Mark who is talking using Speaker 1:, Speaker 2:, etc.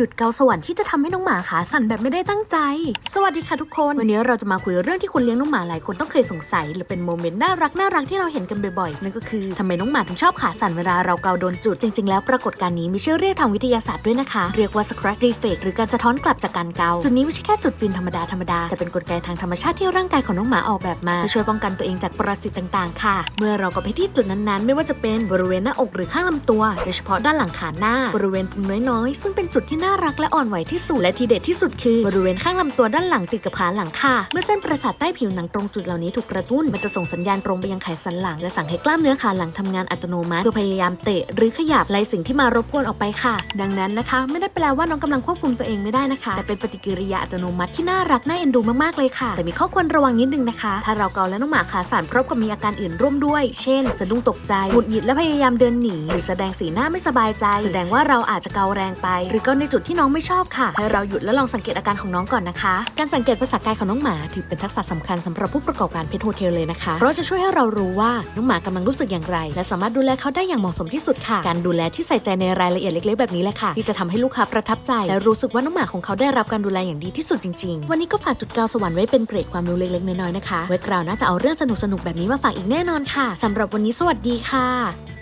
Speaker 1: จุดเกาสวรรค์ที่จะทำให้น้องหมาขาสั่นแบบไม่ได้ตั้งใจ สวัสดีค่ะทุกคน วันนี้เราจะมาคุยเรื่องที่คนเลี้ยงน้องหมาหลายคนต้องเคยสงสัย หรือเป็นโมเมนต์น่ารักน่ารักที่เราเห็นกันบ่อยๆนั่นก็คือทำไมน้องหมาถึงชอบขาสั่นเวลาเราเกาโดนจุดจริง ๆ แล้วปรากฏการณ์นี้มีชื่อเรียกทางวิทยาศาสตร์ด้วยนะคะ เรียกว่า scratch reflex หรือการสะท้อนกลับจากการเกาจุดนี้ไม่ใช่แค่จุดฟินธรรมดาธรรมดาแต่เป็นกลไกทางธรรมชาติที่ร่างกายของน้องหมาออกแบบมาเพื่อช่วยป้องกันตัวเองจากปรสิตต่างๆ ค่ะ เมื่อเราก็ไปที่จุดนั้นๆ ไม่ว่าจะเป็นบริเวณหน้าอกหรือข้างลำตัว โดยเฉพาะด้านหลังขาหน้าบริเวณพุงน้อยๆซึ่งเป็นจุดที่น่าารักและอ่อนไหวที่สุดและทีเด็ดที่สุดคือบริเวณข้างลำตัวด้านหลังติดกับขาหลังค่ะ เมื่อเส้นประสาทใต้ผิวหนังตรงจุดเหล่านี้ถูกกระตุ้น มันจะส่งสัญญาณตรงไปยังไขสันหลัง และสั่งให้กล้ามเนื้อขาหลังทำงานอัตโนมัติเพื่อพยายามเตะ หรือขยับไล่สิ่งที่มารบกวนออกไปค่ะ ดังนั้นนะคะ ไม่ได้แปลว่าน้องกำลังควบคุมตัวเองไม่ได้นะคะ แต่เป็นปฏิกิริยาอัตโนมัติที่น่ารักน่าเอ็นดูมากๆเลยค่ะ แต่มีข้อควรระวังนิดนึงนะคะ ถ้าเราเกาและน้องหมาขาสั่นพร้อมกับมีอาการอื่นร่วมด้วย เช่นสะดุ้งตกใจหงุดหงิดและพยายามเดินหนีหรือแสดงสีหน้าไม่สบายใจ แสดงว่าเราอาจจะเกาแรงไป หรือก็ในจุดที่น้องไม่ชอบค่ะ ให้เราหยุดและลองสังเกตอาการของน้องก่อนนะคะ การสังเกตภาษากายของน้องหมาถือเป็นทักษะสำคัญสำหรับผู้ประกอบการเพ t โฮเทลเลยนะคะเพราะจะช่วยให้เรารู้ว่าน้องหมากำลังรู้สึกอย่างไร และสามารถดูแลเขาได้อย่างเหมาะสมที่สุดค่ะ การดูแลที่ใส่ใจในรายละเอียดเล็ก ๆ แบบนี้แหละค่ะ ที่จะทำให้ลูกค้าประทับใจ และรู้สึกว่าน้องหมาของเขาได้รับการดูแลอย่างดีที่สุดจริง ๆ วันนี้ก็ฝากจุดกาวสวรรค์ไว้เป็นเกรดความรู้เล็กๆน้อยๆนะคะไว้คราวหน้าจะเอาเรื่องสนุกๆแบบนี้มาฝากอีกแน่นอนค่ะสำหรับวันนี้สวัสดีค่ะ